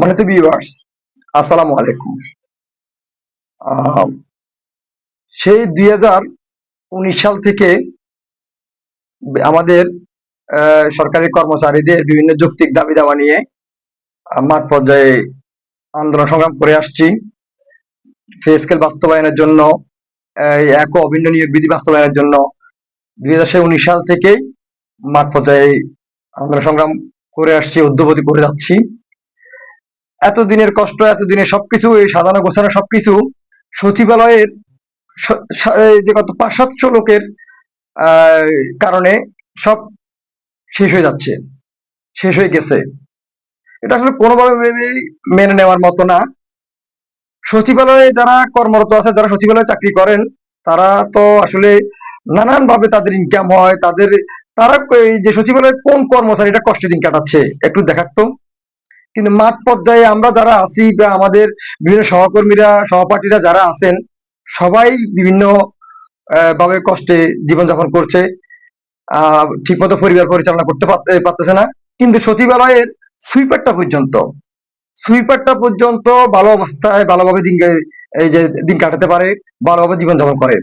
সম্মানিত ভিউয়ার্স আসসালামু আলাইকুম। সেই দুই হাজার উনিশ সাল থেকে আমাদের সরকারি কর্মচারীদের বিভিন্ন যৌক্তিক দাবি দাওয়া নিয়ে মাঠ পর্যায়ে আন্দোলন সংগ্রাম করে আসছি। ফে স্কেল বাস্তবায়নের জন্য এক অভিন্ন নিয়োগ বিধি বাস্তবায়নের জন্য দুই হাজার উনিশ সাল থেকেই মাঠ পর্যায়ে আন্দোলন সংগ্রাম করে আসছি উদ্যোগতি করে যাচ্ছি। এতদিনের কষ্ট, এতদিনের সবকিছু, এই সাজানো গোছানো সবকিছু সচিবালয়ের যে কত, পাঁচ, সাতশো লোকের কারণে সব শেষ হয়ে যাচ্ছে, শেষ হয়ে গেছে। এটা আসলে কোনোভাবে মেনে- নেওয়ার মতো না। সচিবালয়ে যারা কর্মরত আছে, যারা সচিবালয়ে চাকরি করেন, তারা তো আসলে নানান ভাবে তাদের ইনকাম হয়, তাদের, তারা এই যে সচিবালয়ের কোন কর্মচারীটা কষ্টে দিন কাটাচ্ছে। একটু দেখাতো কিন্তু মাঠ পর্যায়ে আমরা যারা আছি বা আমাদের বিভিন্ন সহকর্মীরা, সহপাঠীরা যারা আছেন, সবাই বিভিন্ন ভাবে কষ্টে জীবনযাপন করছে। ঠিকমতো পরিবার পরিচালনা করতে পারতে- পারতেছে না। কিন্তু সচিবালয়ের সুইপারটা পর্যন্ত সুইপারটা পর্যন্ত ভালো অবস্থায়, ভালোভাবে দিন এই যে দিন কাটাতে পারে, ভালোভাবে জীবনযাপন করে।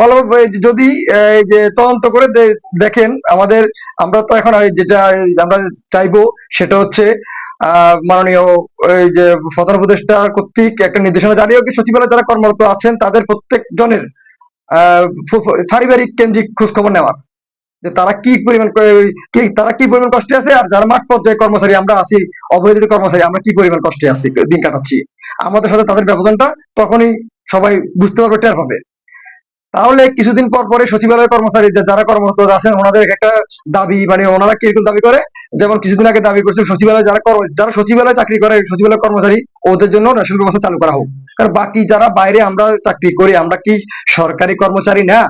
ভালোভাবে যদি যে তদন্ত করে দেখেন, আমাদের, আমরা তো এখন যেটা আমরা চাইব, সেটা হচ্ছে মাননীয়, এই যে প্রধান উপদেষ্টা কর্তৃক একটা নির্দেশনা জারি হোক সচিবালয়ে যারা কর্মরত আছেন, তাদের প্রত্যেক জনের পারিবারিক কেন্দ্রিক খোঁজ খবর নেওয়া যে তারা কি পরিমাণ তারা কি পরিমাণ কষ্টে আছে, আর যারা মাঠ পর্যায়ে কর্মচারী, আমরা আছি, অবৈধ কর্মচারী, আমরা কি পরিমাণ কষ্টে আছি, দিন কাটাচ্ছি। আমাদের সাথে তাদের ব্যবধানটা তখনই সবাই বুঝতে পারবে, টের পাবে। তাহলে কিছুদিন পর পরে সচিবালয়ের কর্মচারী যারা কর্মরত আছেন, ওনাদের একটা দাবি মানে ওনারা কীরকম দাবি করে? যেমন কিছুদিন আগে দাবি করছে সচিবালয়ে যারা যারা সচিবালয়ে চাকরি করে সচিবালয় কর্মচারী, ওদের জন্য রেশন ব্যবস্থা চালু করা হোক। কারণ বাকি যারা বাইরে আমরা চাকরি করি, আমরা কি সরকারি কর্মচারী না?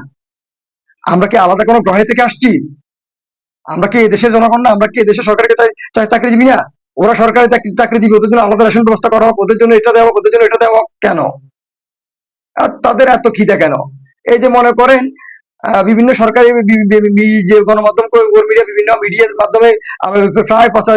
আমরা কি আলাদা কোনো গ্রহে থেকে আসছি? আমরা কি এদেশের জনগণ না? আমরা কি এদেশের সরকারি চাকরিজীবী না? ওরা সরকারি চাকরি চাকরি চাকরিজীবী, ওদের জন্য আলাদা রেশন ব্যবস্থা করা হোক, ওদের জন্য এটা দেওয়া ওদের জন্য এটা দেওয়া কেন? আর তাদের এত খিদে কেন? এই যে মনে করেন বিভিন্ন সরকারি যে গণমাধ্যম কর্মীরা বিভিন্ন মিডিয়ার মাধ্যমে প্রায় প্রচার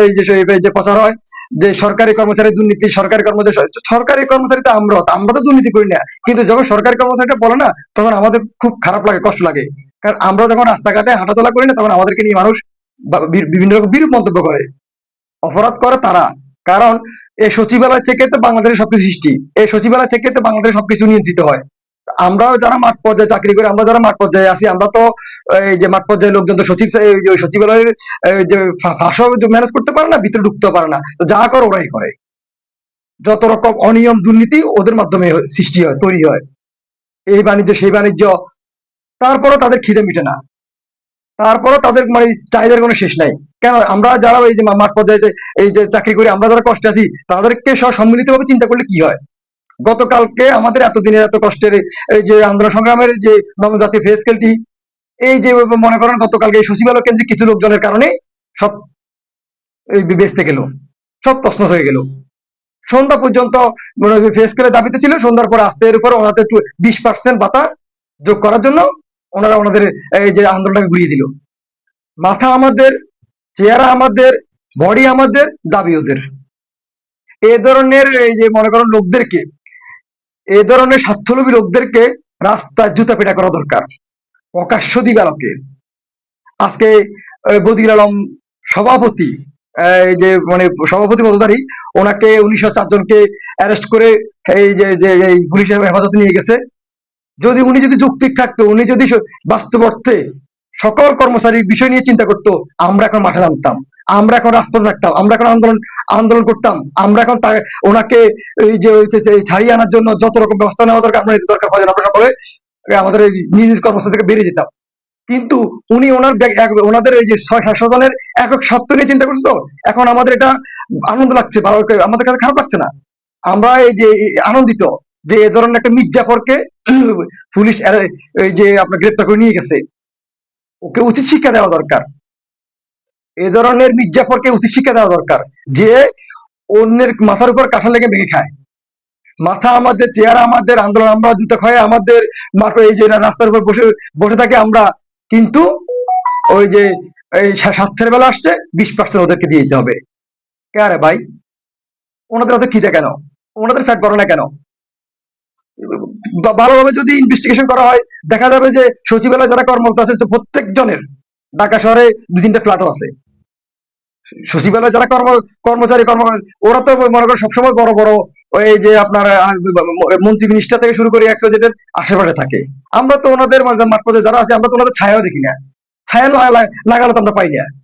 যে প্রচার হয়, যে সরকারি কর্মচারী দুর্নীতি, সরকারি কর্মচারী সরকারি কর্মচারী তো আমরা আমরা তো দুর্নীতি করি না, কিন্তু যখন সরকারি কর্মচারীটা বলে না, তখন আমাদের খুব খারাপ লাগে, কষ্ট লাগে। কারণ আমরা যখন রাস্তাঘাটে হাঁটাচলা করি না, তখন আমাদেরকে নিয়ে মানুষ বিভিন্ন রকম বিরূপ মন্তব্য করে। অপরাধ করে তারা। কারণ এই সচিবালয় থেকে তো বাংলাদেশের সবকিছু সৃষ্টি। এই সচিবালয় থেকে তো বাংলাদেশের সবকিছু নিয়ন্ত্রিত হয়। আমরাও যারা মাঠ পর্যায়ে চাকরি করি, আমরা যারা মাঠ পর্যায়ে আছি, আমরা তো এই যে মাঠ পর্যায়ে লোকজন তো সচিব সচিবালয়ের যে ভাষা ম্যানেজ করতে পারে না, ভিতরে ঢুকতে পারে না। তো যা করে ওরাই করে। যত রকম অনিয়ম, দুর্নীতি ওদের মাধ্যমে সৃষ্টি হয়, তৈরি হয়। এই বাণিজ্য, সেই বাণিজ্য, তারপরও তাদের খিদে মিটে না। তারপরও তাদের মানে চাহিদার কোনো শেষ নাই। কেন? আমরা যারা এই যে মাঠ পর্যায়ে এই যে চাকরি করি, আমরা যারা কষ্টে আছি, তাদেরকে সব সম্মিলিতভাবে চিন্তা করলে কি হয়? গতকালকে আমাদের এতদিনের এত কষ্টের এই যে আন্দোলন সংগ্রামের যে নবম জাতীয় ফে স্কেলটি এই যে মনে করেন গতকালকে এই সচিবালয় কেন্দ্রে কিছু লোকজনের কারণে সব বেচতে গেল, সব তছনছ হয়ে গেল। সন্ধ্যা পর্যন্ত ফে স্কেলের দাবিতে ছিল, সন্ধ্যার পর আস্তে এর উপর ওনাদের বিশ পার্সেন্ট ভাতা যোগ করার জন্য ওনারা ওনাদের এই যে আন্দোলনটাকে ঘুরিয়ে দিল। মাথা আমাদের, চেহারা আমাদের, বডি আমাদের, দাবি ওদের। এ ধরনের এই যে মনে করেন লোকদেরকে এ ধরনের স্বার্থলোভী লোকদেরকে রাস্তায় জুতা পেটা করা দরকার। প্রকাশ্য দিবালকে। আজকে বদির আলম সভাপতি যে মানে সভাপতি পদধারী, ওনাকে উনিশশো জনকে অ্যারেস্ট করে এই যে যে, এই পুলিশের হেফাজতে নিয়ে গেছে। যদি উনি যদি যৌক্তিক থাকতো, উনি যদি বাস্তব অর্থে সকল কর্মচারীর বিষয় নিয়ে চিন্তা করতো, আমরা এখন মাঠে নামতাম। আমরা এখন রাজপথে থাকতাম, আমরা এখন আন্দোলন আন্দোলন করতাম। আমরা এখন ওনাকে এই যে ছাড়িয়ে আনার জন্য যত রকম ব্যবস্থা নেওয়া দরকার, আমরা দরকার হয় আমরা সকলে আমাদের এই নিজ কর্মস্থল থেকে বেরিয়ে যেতাম। কিন্তু উনি ওনার ওনাদের এই যে ছয় সাতশো একক স্বার্থ নিয়ে চিন্তা করছে তো, এখন আমাদের এটা আনন্দ লাগছে, ভালো আমাদের কাছে খারাপ লাগছে না। আমরা এই যে আনন্দিত যে এ ধরনের একটা মির্জাফরকে পুলিশ এই যে আপনার গ্রেপ্তার করে নিয়ে গেছে। ওকে উচিত শিক্ষা দেওয়া দরকার। এ ধরনের মির্জাফরকে উচিত শিক্ষা দেওয়া দরকার যে অন্যের মাথার উপর কাঁঠা লেগে ভেঙে খায়। মাথা আমাদের চেয়ার আমাদের, আন্দোলন আমরা জুতা খায় আমাদের মাঠে এই যে রাস্তার উপর বসে বসে থাকে আমরা, কিন্তু ওই যে এই স্বাস্থ্যের বেলা আসছে, বিশ পার্সেন্ট ওদেরকে দিয়ে দিতে হবে। কে আরে ভাই? ওনাদের হাতে খিদে কেন? ওনাদের ফ্যাট করে না কেন? ভালোভাবে যদি ইনভেস্টিগেশন করা হয়, দেখা যাবে যে সচিবালয়ে যারা কর্মরত আছে, তো প্রত্যেকজনের ঢাকা শহরে দু তিনটা ফ্ল্যাটও আছে। সচিবালয়ে যারা কর্ম, কর্মচারী, কর্ম, ওরা তো মনে করো সবসময় বড় বড় ওই যে আপনার মন্ত্রী মিনিস্টার থেকে শুরু করে একশো জেটের আশেপাশে থাকে। আমরা তো ওনাদের মাঠ পর্যায়ে যারা আছে, আমরা তো ওনাদের ছায়াও দেখি না। ছায়া না- তো আমরা পাই না।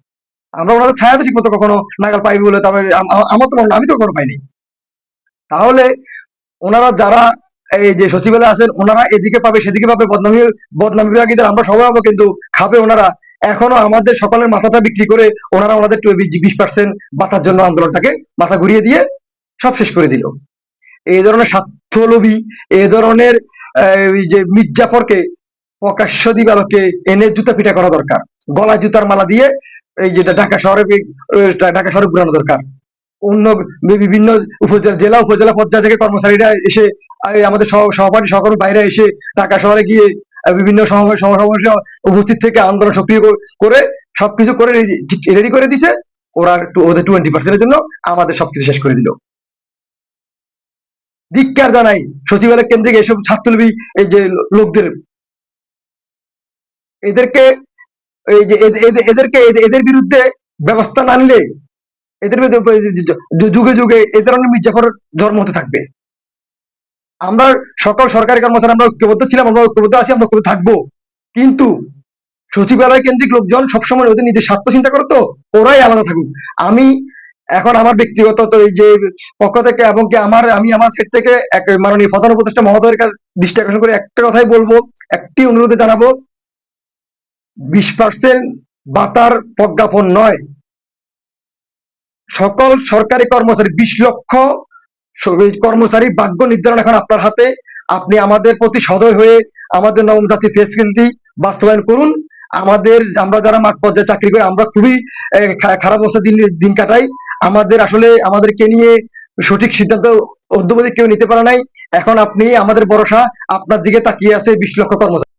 আমরা ওনাদের ছায়া তো ঠিক মতো কখনো নাগাল পাইবি বলে তবে আম- আম- আমার তো আমি তো কখনো পাইনি। তাহলে ওনারা যারা এই যে সচিবালয় আছেন, ওনারা এদিকে পাবে, সেদিকে পাবে। বদনামি বদনামি বিভাগীদের আমরা সবাই পাবো, কিন্তু খাবে ওনারা এখনও আমাদের সকলের মাথাটা বিক্রি করে ওনারা ওনাদের বিশ পার্সেন্ট বাঁচার জন্য আন্দোলনটাকে মাথা ঘুরিয়ে দিয়ে সব শেষ করে দিল। এই ধরনের স্বার্থলোভী, এই ধরনের যে মির্জাফরকে, প্রকাশ্য দিবালকে এনে জুতা পিটা করা দরকার। গলায় জুতার মালা দিয়ে এই যেটা ঢাকা শহরে ঢাকা শহরে ঘুরানো দরকার। অন্য বিভিন্ন উপজেলা, জেলা উপজেলা পর্যায় থেকে কর্মচারীরা এসে আমাদের সহ- সহপাঠী সহকর্মী বাইরে এসে ঢাকা শহরে গিয়ে বিভিন্ন সমাবেশে উপস্থিত থেকে আন্দোলন সক্রিয় করে সবকিছু করে রেডি করে দিছে ওরা ওদের টোয়েন্টি পার্সেন্টের জন্য আমাদের সবকিছু শেষ করে দিল। ধিক্কার জানাই সচিবালয় কেন্দ্রিক এইসব ছাত্রলীবী এই যে লোকদের। এদেরকে এই যে এদ- এদ- এদেরকে এদের বিরুদ্ধে ব্যবস্থা না নিলে এদের যুগে যুগে এ ধরনের মির্জাফর জন্ম হতে থাকবে। আমরা সকল সরকারি কর্মচারী, আমরা ঐক্যবদ্ধ ছিলাম, আমরা ঐক্যবদ্ধ আছি, আমরা ঐক্যবদ্ধ থাকব। কিন্তু সচিবালয় কেন্দ্রিক লোকজন সবসময় ওদের নিজের স্বার্থ চিন্তা করে তো, ওরাই আলাদা থাকুক। আমি এখন আমার ব্যক্তিগত যে পক্ষ থেকে এবং কি আমার, আমি আমার সেট থেকে এক মাননীয় প্রধান উপদেষ্টা মহোদয়ের কাছে দৃষ্টি আকর্ষণ করে একটা কথাই বলব, একটি অনুরোধে জানাব, বিশ পার্সেন্ট বাতার প্রজ্ঞাপন নয়। সকল সরকারি কর্মচারী, বিশ লক্ষ কর্মচারী ভাগ্য নির্ধারণ এখন আপনার হাতে। আপনি আমাদের প্রতি সদয় হয়ে আমাদের নবম জাতীয় ফেসিলিটি বাস্তবায়ন করুন। আমাদের, আমরা যারা মাঠ পর্যায়ে চাকরি করি, আমরা খুবই খারাপ অবস্থা দিন দিন কাটাই। আমাদের আসলে, আমাদেরকে নিয়ে সঠিক সিদ্ধান্ত অদ্যবধি কেউ নিতে পারে নাই। এখন আপনি আমাদের ভরসা, আপনার দিকে তাকিয়ে আছে বিশ লক্ষ কর্মচারী।